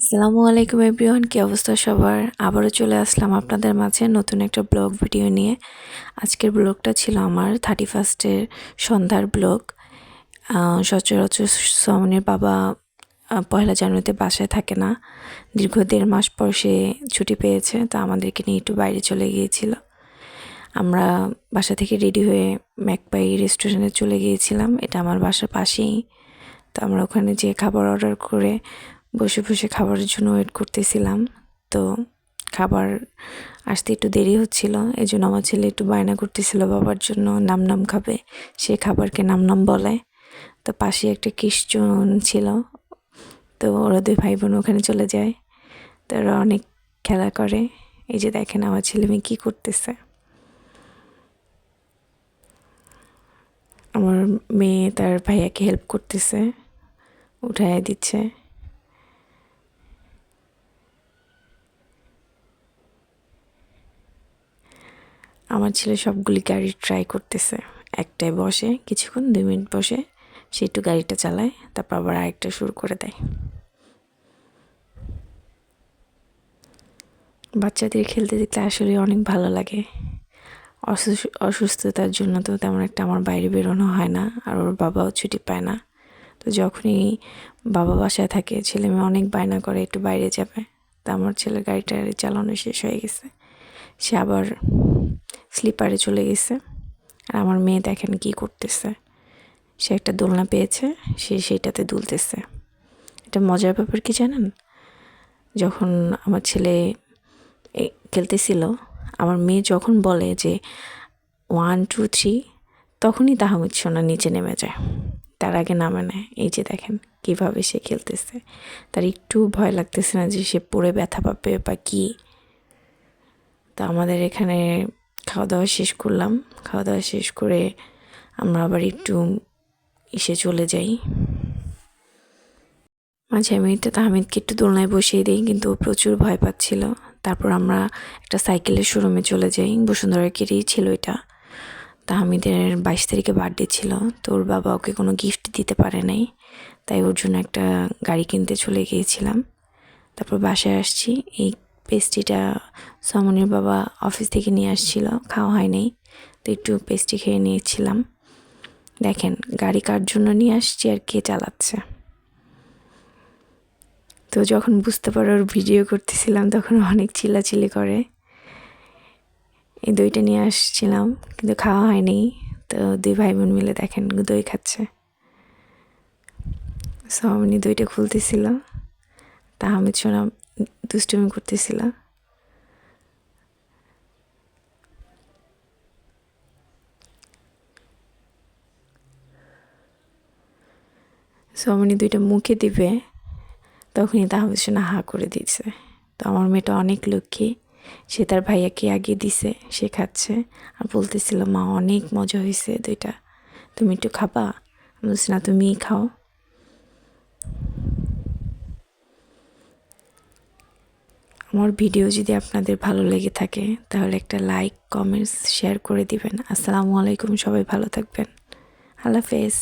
আসসালামু আলাইকুম এভরিওয়ান, কী অবস্থা সবার? আবারও চলে আসলাম আপনাদের মাঝে নতুন একটা ব্লগ ভিডিও নিয়ে। আজকের ব্লগটা ছিল আমার থার্টি ফার্স্টের সন্ধ্যার ব্লগ। সচরাচর সমনের বাবা পয়লা জানুয়ারিতে বাসায় থাকে না। দীর্ঘ দেড় মাস পর সে ছুটি পেয়েছে, তো আমাদেরকে নিয়ে একটু বাইরে চলে গিয়েছিল। আমরা বাসা থেকে রেডি হয়ে ম্যাকপাই রেস্টুরেন্টে চলে গিয়েছিলাম। এটা আমার বাসার পাশেই। তো আমরা ওখানে যে খাবার অর্ডার করে বসে বসে খাবারের জন্য ওয়েট করতেছিলাম। তো খাবার আসতে একটু দেরি হচ্ছিল এই জন্য আমার ছেলে একটু বায়না করতেছিল বাবার জন্য নাম নাম খাবে, সে খাবারকে নাম নাম বলে। তো পাশে একটা কিশজন ছিল, তো ওরা দুই ভাই বোন ওখানে চলে যায়। তো ওরা অনেক খেলা করে। এই যে দেখেন আমার ছেলে মেয়ে কী করতেছে। আমার মেয়ে তার ভাইয়াকে হেল্প করতেছে উঠায় দিচ্ছে। আমার ছেলে সবগুলি গাড়ি ট্রাই করতেছে। একটায় বসে, কিছুক্ষণ, দুই মিনিট বসে, সে একটু গাড়িটা চালায়, তারপর আবার আরেকটা শুরু করে দেয়। বাচ্চাদের খেলতে দেখতে আসলে অনেক ভালো লাগে। অসুস- অসুস্থতার জন্য তো তেমন একটা আমার বাইরে বেরোনো হয় না, আর ওর বাবাও ছুটি পায় না। তো যখনই বাবা বাসায় থাকে, ছেলে মেয়ে অনেক বায়না করে, একটু বাইরে যাবে। তা আমার ছেলের গাড়িটা চালানো শেষ হয়ে গেছে। সে আবার স্লিপারে চলে গেছে। আর আমার মেয়ে দেখেন কি করতেছে। সে একটা দোলনা পেয়েছে, সে সেইটাতে দুলতেছে। এটা মজার ব্যাপার কি জানেন? যখন আমার ছেলে খেলতেছিল, আমার মেয়ে যখন বলে যে ওয়ান টু থ্রি তখনই তাহমিদ সোনা নিচে নেমে যায়। তার আগে নামে নেয়। এই যে দেখেন কীভাবে সে খেলতেছে। তার একটু ভয় লাগতেছে না যে সে পড়ে ব্যথা পাবে বা কী? তো আমাদের এখানে খাওয়া দাওয়া শেষ করলাম। খাওয়া দাওয়া শেষ করে আমরা আবার একটু এসে চলে যাই। মাঝে আমি তাহমিদকে একটু দোলনায় বসিয়ে দিই, কিন্তু ও প্রচুর ভয় পাচ্ছিল। তারপর আমরা একটা সাইকেলের শোরুমে চলে যাই। বসুন্ধরা কেটেই ছিল এটা। তাহমিদের বাইশ তারিখে বার্থডে ছিল। তো ওর বাবা ওকে কোনো গিফট দিতে পারে নাই। তাই ওর জন্য একটা গাড়ি কিনতে চলে গিয়েছিলাম। তারপর বাসায় আসছি। এই পেস্ট্রিটা সমনির বাবা অফিস থেকে নিয়ে আসছিল, খাওয়া হয়নি, তো একটু পেস্ট্রি খেয়ে নিয়েছিলাম। দেখেন, গাড়ি কার জন্য নিয়ে আসছি আর কে চালাচ্ছে। তো যখন বুঝতে পারো ওর ভিডিও করতেছিলাম, তখন অনেক চিল্লাচিল্লি করে। এই দইটা নিয়ে আসছিলাম, কিন্তু খাওয়া হয়নি, তো দুই ভাই বোন মিলে দেখেন দই খাচ্ছে। সমিনি দইটা খুলতেছিল। তা আমি শোনা দুষ্টুমি করতেছিল। সমিনি দুইটা মুখে দিবে, তখনই তাহমিদ সোনা হা করে দিছে তো আমার মেয়েটা অনেক লক্ষ্মী, সে তার ভাইয়াকে আগে দিছে, সে খাচ্ছে। আর বলতেছিল, মা, অনেক মজা হয়েছে দুইটা। তুমি একটু খাবা? বলছি, না, তুমিই খাও। আমার ভিডিও যদি আপনাদের ভালো লেগে থাকে, তাহলে একটা লাইক, কমেন্টস, শেয়ার করে দিবেন। আসসালামু আলাইকুম, সবাই ভালো থাকবেন। আল্লাহ হাফেজ।